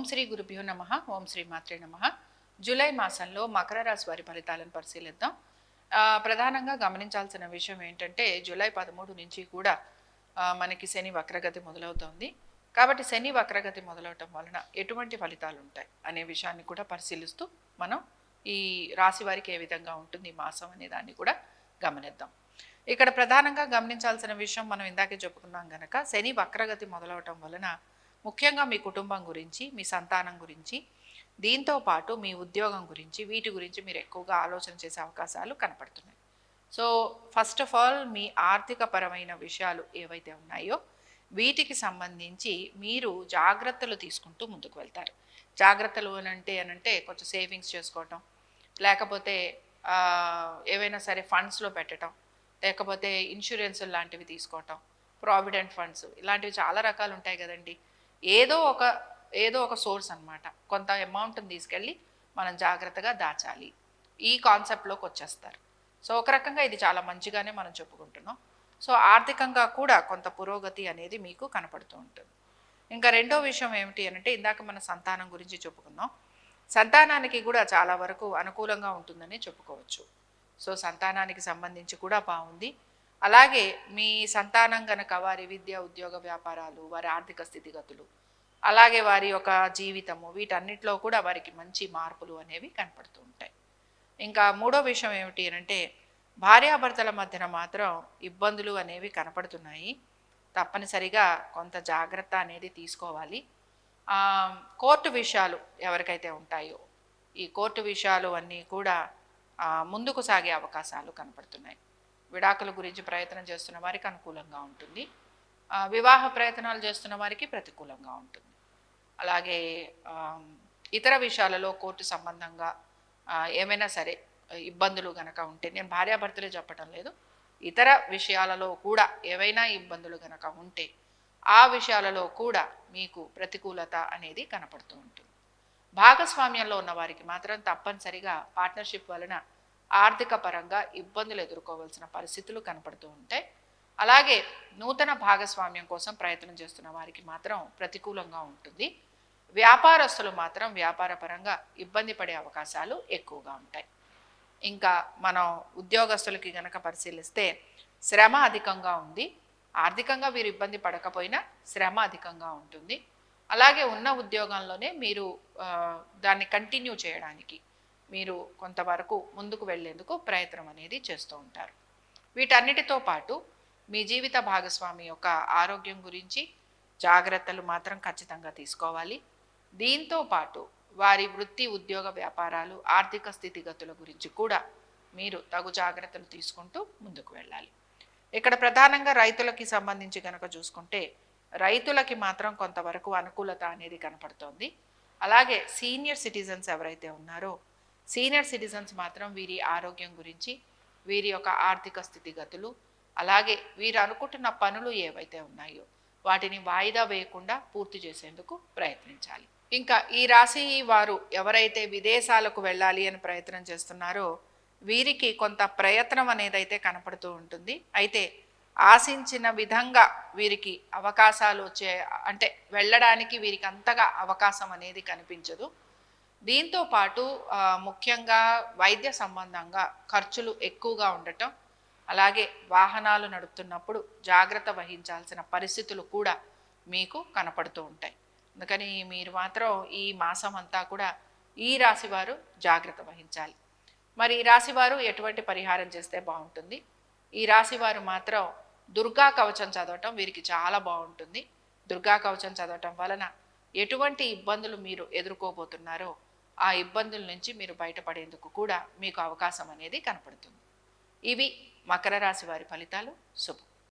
ఓం శ్రీ గురుభ్యో నమ ఓం శ్రీ మాత్రే నమ. జూలై మాసంలో మకర రాశి వారి ఫలితాలను పరిశీలిద్దాం. ప్రధానంగా గమనించాల్సిన విషయం ఏంటంటే జూలై పదమూడు నుంచి కూడా మనకి శని వక్రగతి మొదలవుతోంది. కాబట్టి శని వక్రగతి మొదలవటం వలన ఎటువంటి ఫలితాలు ఉంటాయి అనే విషయాన్ని కూడా పరిశీలిస్తూ మనం ఈ రాశి వారికి ఏ విధంగా ఉంటుంది మాసం అనే దాన్ని కూడా గమనిద్దాం. ఇక్కడ ప్రధానంగా గమనించాల్సిన విషయం మనం ఇందాకే చెప్పుకున్నాం గనక శని వక్రగతి మొదలవటం వలన ముఖ్యంగా మీ కుటుంబం గురించి మీ సంతానం గురించి దీంతో పాటు మీ ఉద్యోగం గురించి వీటి గురించి మీరు ఎక్కువగా ఆలోచన చేసే అవకాశాలు కనపడుతున్నాయి. సో ఫస్ట్ ఆఫ్ ఆల్ మీ ఆర్థిక పరమైన విషయాలు ఏవైతే ఉన్నాయో వీటికి సంబంధించి మీరు జాగ్రత్తలు తీసుకుంటూ ముందుకు వెళ్తారు. జాగ్రత్తలు అని అంటే అనంటే కొంచెం సేవింగ్స్ చేసుకోవటం లేకపోతే ఏవైనా సరే ఫండ్స్లో పెట్టడం లేకపోతే ఇన్సూరెన్స్ లాంటివి తీసుకోవటం ప్రావిడెంట్ ఫండ్స్ ఇలాంటివి చాలా రకాలు ఉంటాయి కదండి. ఏదో ఒక ఏదో ఒక సోర్స్ అన్నమాట. కొంత అమౌంట్ని తీసుకెళ్ళి మనం జాగ్రత్తగా దాచాలి. ఈ కాన్సెప్ట్లోకి వచ్చేస్తారు. సో ఒక రకంగా ఇది చాలా మంచిగానే మనం చెప్పుకుంటున్నాం. సో ఆర్థికంగా కూడా కొంత పురోగతి అనేది మీకు కనపడుతూ ఉంటుంది. ఇంకా రెండో విషయం ఏమిటి అంటే ఇందాక మన సంతానం గురించి చెప్పుకుందాం. సంతానానికి కూడా చాలా వరకు అనుకూలంగా ఉంటుందని చెప్పుకోవచ్చు. సో సంతానానికి సంబంధించి కూడా బాగుంది. అలాగే మీ సంతానం గనక వారి విద్య ఉద్యోగ వ్యాపారాలు వారి ఆర్థిక స్థితిగతులు అలాగే వారి యొక్క జీవితము వీటన్నిటిలో కూడా వారికి మంచి మార్పులు అనేవి కనపడుతూ ఉంటాయి. ఇంకా మూడో విషయం ఏమిటి అంటే భార్యాభర్తల మధ్యన మాత్రం ఇబ్బందులు అనేవి కనపడుతున్నాయి. తప్పనిసరిగా కొంత జాగ్రత్త అనేది తీసుకోవాలి. కోర్టు విషయాలు ఎవరికైతే ఉంటాయో ఈ కోర్టు విషయాలు అన్నీ కూడా ముందుకు సాగే అవకాశాలు కనపడుతున్నాయి. విడాకుల గురించి ప్రయత్నం చేస్తున్న వారికి అనుకూలంగా ఉంటుంది. వివాహ ప్రయత్నాలు చేస్తున్న వారికి ప్రతికూలంగా ఉంటుంది. అలాగే ఇతర విషయాలలో కోర్టు సంబంధంగా ఏమైనా సరే ఇబ్బందులు గనక ఉంటే నేను భార్యాభర్తలే చెప్పటం లేదు. ఇతర విషయాలలో కూడా ఏవైనా ఇబ్బందులు గనక ఉంటే ఆ విషయాలలో కూడా మీకు ప్రతికూలత అనేది కనపడుతూ ఉంటుంది. భాగస్వామ్యంలో ఉన్న వారికి మాత్రం తప్పనిసరిగా పార్ట్నర్షిప్ వలన ఆర్థిక పరంగా ఇబ్బందులు ఎదుర్కోవాల్సిన పరిస్థితులు కనపడుతూ ఉంటాయి అలాగే నూతన భాగస్వామ్యం కోసం ప్రయత్నం చేస్తున్న వారికి మాత్రం ప్రతికూలంగా ఉంటుంది. వ్యాపారస్తులు మాత్రం వ్యాపార పరంగా ఇబ్బంది పడే అవకాశాలు ఎక్కువగా ఉంటాయి. ఇంకా మనం ఉద్యోగస్తులకి గనక పరిశీలిస్తే శ్రమ అధికంగా ఉంది. ఆర్థికంగా వీరు ఇబ్బంది పడకపోయినా శ్రమ అధికంగా ఉంటుంది. అలాగే ఉన్న ఉద్యోగంలోనే మీరు దాన్ని కంటిన్యూ చేయడానికి మీరు కొంతవరకు ముందుకు వెళ్ళేందుకు ప్రయత్నం అనేది చేస్తూ ఉంటారు. వీటన్నిటితో పాటు మీ జీవిత భాగస్వామి యొక్క ఆరోగ్యం గురించి జాగ్రత్తలు మాత్రం ఖచ్చితంగా తీసుకోవాలి. దీంతో పాటు వారి వృత్తి ఉద్యోగ వ్యాపారాలు ఆర్థిక స్థితిగతుల గురించి కూడా మీరు తగు జాగ్రత్తలు తీసుకుంటూ ముందుకు వెళ్ళాలి. ఇక్కడ ప్రధానంగా రైతులకి సంబంధించి కనుక చూసుకుంటే రైతులకి మాత్రం కొంతవరకు అనుకూలత అనేది కనపడుతోంది. అలాగే సీనియర్ సిటిజన్స్ ఎవరైతే ఉన్నారో సీనియర్ సిటిజన్స్ మాత్రం వీరి ఆరోగ్యం గురించి వీరి యొక్క ఆర్థిక స్థితిగతులు అలాగే వీరు అనుకుంటున్న పనులు ఏవైతే ఉన్నాయో వాటిని వాయిదా వేయకుండా పూర్తి చేసేందుకు ప్రయత్నించాలి. ఇంకా ఈ రాశి వారు ఎవరైతే విదేశాలకు వెళ్ళాలి అని ప్రయత్నం చేస్తున్నారో వీరికి కొంత ప్రయత్నం అనేది అయితే కనపడుతూ ఉంటుంది. అయితే ఆశించిన విధంగా వీరికి అవకాశాలు వచ్చే అంటే వెళ్ళడానికి వీరికి అంతగా అవకాశం అనేది కనిపించదు. దీంతో పాటు ముఖ్యంగా వైద్య సంబంధంగా ఖర్చులు ఎక్కువగా ఉండటం అలాగే వాహనాలు నడుపుతున్నప్పుడు జాగ్రత్త వహించాల్సిన పరిస్థితులు కూడా మీకు కనపడుతూ ఉంటాయి. అందుకని మీరు మాత్రం ఈ మాసం అంతా కూడా ఈ రాశివారు జాగ్రత్త వహించాలి. మరి ఈ రాశివారు ఎటువంటి పరిహారం చేస్తే బాగుంటుంది? ఈ రాశివారు మాత్రం దుర్గా కవచం చదవటం వీరికి చాలా బాగుంటుంది. దుర్గా కవచం చదవటం వలన ఎటువంటి ఇబ్బందులు మీరు ఎదుర్కోబోతున్నారో ఆ ఇబ్బందుల నుంచి మీరు బయటపడేందుకు కూడా మీకు అవకాశం అనేది కనపడుతుంది. ఇవి మకర రాశి వారి ఫలితాలు. శుభం.